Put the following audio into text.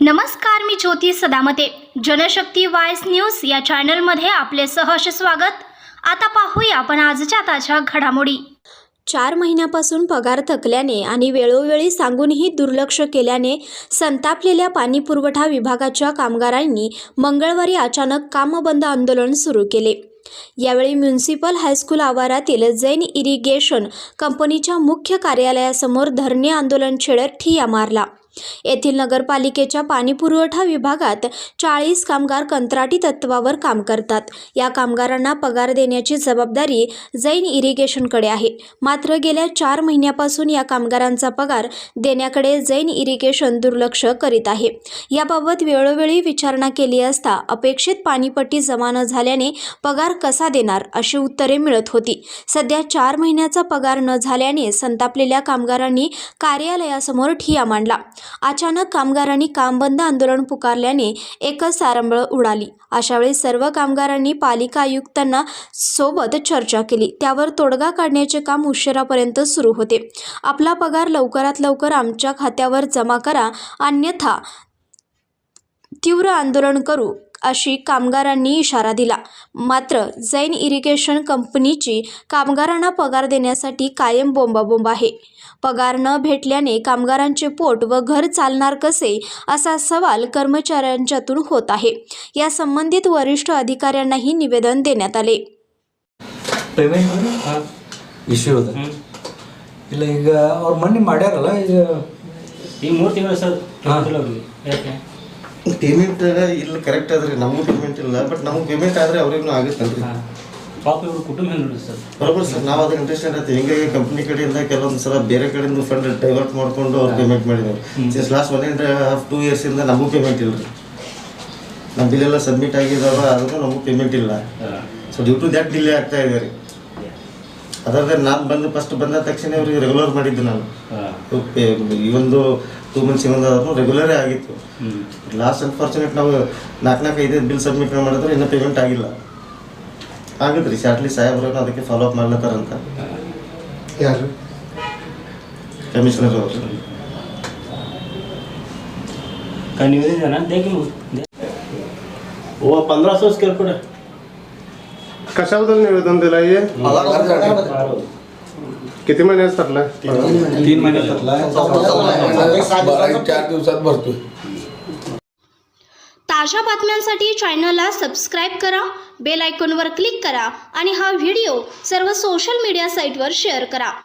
नमस्कार मी ज्योती सदामते. जनशक्ती वायस न्यूज या चॅनलमध्ये आपले सहर्ष स्वागत. आता पाहूया आपण आजच्या ताज्या घडामोडी. चार महिन्यापासून पगार थकल्याने आणि वेळोवेळी सांगूनही दुर्लक्ष केल्याने संतापलेल्या पाणीपुरवठा विभागाच्या कामगारांनी मंगळवारी अचानक कामबंद आंदोलन सुरू केले. यावेळी म्युन्सिपल हायस्कूल आवारातील जैन इरिगेशन कंपनीच्या मुख्य कार्यालयासमोर धरणे आंदोलन छेडत ठिया मारला. येथील नगरपालिकेच्या पाणीपुरवठा विभागात चाळीस कामगार कंत्राटी तत्वावर काम करतात. या कामगारांना पगार देण्याची जबाबदारी जैन इरिगेशनकडे आहे. मात्र गेल्या चार महिन्यापासून या कामगारांचा पगार देण्याकडे जैन इरिगेशन दुर्लक्ष करीत आहे. याबाबत वेळोवेळी विचारणा केली असता अपेक्षित पाणीपट्टी जमा न झाल्याने पगार कसा देणार अशी उत्तरे मिळत होती. सध्या चार महिन्याचा पगार न झाल्याने संतापलेल्या कामगारांनी कार्यालयासमोर ठिया मांडला. अचानक कामगारांनी कामबंद आंदोलन पुकारल्याने एकच सारंबळ उडाली. अशावेळी सर्व कामगारांनी पालिका आयुक्तांना सोबत चर्चा केली. त्यावर तोडगा काढण्याचे काम उशिरापर्यंत सुरू होते. आपला पगार लवकरात लवकर आमच्या खात्यावर जमा करा. अन्यथा तीव्र आंदोलन करू. अशी कामगारांनी इशारा दिला मात्र जैन इरिगेशन कंपनीची कामगारांना पगार देण्यासाठी कायम बोंबाबोंब आहे पगार न भेटल्याने कामगारांचे पोट व घर चालणार कसे असा सवाल कर्मचाऱ्यांच्यातून होत आहे या संबंधित वरिष्ठ अधिकाऱ्यांनाही निवेदन देण्यात आले ಪೇಮೆಂಟ್ ಇಶ್ಯೂ ಇದೆ ಇಲ್ಲ ಈಗ ಅವ್ರು ಮೊನ್ನೆ ಮಾಡ್ಯಾರಲ್ಲ ಈಗ ಈಗ ಮೂರು ತಿಂಗಳು ಸರ್ ಗೊತ್ತಿಲ್ಲ ಅವ್ರಿಗೆ ಯಾಕೆ ಪೇಮೆಂಟ್ ಇಲ್ಲ ಕರೆಕ್ಟ್ ಆದ್ರೆ ನಮಗೂ ಪೇಮೆಂಟ್ ಇಲ್ಲ ಬಟ್ ನಮ್ಗೆ ಪೇಮೆಂಟ್ ಆದ್ರೆ ಅವ್ರಿಗೂ ಆಗುತ್ತಲ್ರಿ. ಪಾಪ ಇವ್ರ ಕುಟುಂಬ ಹೆಂಗೆ ಸರ್. ಬರೋબર ಸರ್ ನಾವು ಅದಕ್ಕೆ ಇಂಟ್ರೆಸ್ಟ್ ಆಯ್ತು ಹಿಂಗಾಗಿ ಕಂಪ್ನಿ ಕಡೆಯಿಂದ ಕೆಲವೊಂದು ಸಲ ಬೇರೆ ಕಡೆಯಿಂದ ಫಂಡ್ ಡೈವರ್ಟ್ ಮಾಡಿಕೊಂಡು ಅವ್ರು ಪೇಮೆಂಟ್ ಮಾಡಿದ್ದಾರೆ since last one and half two ಇಯರ್ಸಿಂದ ನಮಗೂ ಪೇಮೆಂಟ್ ಇಲ್ಲ ರೀ ನಮ್ಮ ಬಿಲ್ ಎಲ್ಲ ಸಬ್ಮಿಟ್ ಆಗಿದಾವ ಅದಕ್ಕೂ ನಮಗೂ ಪೇಮೆಂಟ್ ಇಲ್ಲ. So due to that delay ಆಗ್ತಾ ಇದೆ ರೀ. ಅದಲ್ಲದೆ ನಾನು ಬಂದು ಫಸ್ಟ್ ಬಂದ ತಕ್ಷಣ ಅವ್ರಿಗೆ ರೆಗ್ಯುಲರ್ ಮಾಡಿದ್ದು ನಾನು ಈ ಒಂದು ಟೂ ಮಂತ್ಸ್ ಇನ್ನೊಂದು ರೆಗ್ಯುಲರೇ ಆಗಿತ್ತು ಹ್ಞೂ ಲಾಸ್ಟ್ ಅನ್ಫಾರ್ಚುನೇಟ್ ನಾವು ನಾಲ್ಕು ನಾಲ್ಕು ಐದೈದು ಬಿಲ್ ಸಬ್ಮಿಟ್ ಮಾಡಿದ್ರೆ ಇನ್ನೂ ಪೇಮೆಂಟ್ ಆಗಿಲ್ಲ ಆಗುತ್ತೆ ರೀ ಶಾರ್ಟ್ಲಿ ಸಾಹೇಬ್ರು ಅದಕ್ಕೆ ಫಾಲೋ ಅಪ್ ಮಾಡ್ಲತ್ತಾರಂತ ಯಾರು ಕಮಿಷನರ್ ಅವರು का निवेदन देना द्या की मग द्या. वो पंद्रह सौ स्क्वेयर फुट है कशाबद्दल निवेदन दिलं आहे किती महिन्यात ठरलाय तीन चार दिवसात भरतोय. ताज्या बातम्यांसाठी चॅनलला सबस्क्राईब करा बेल आयकॉनवर क्लिक करा आणि हा व्हिडिओ सर्व सोशल मीडिया साईटवर शेअर करा.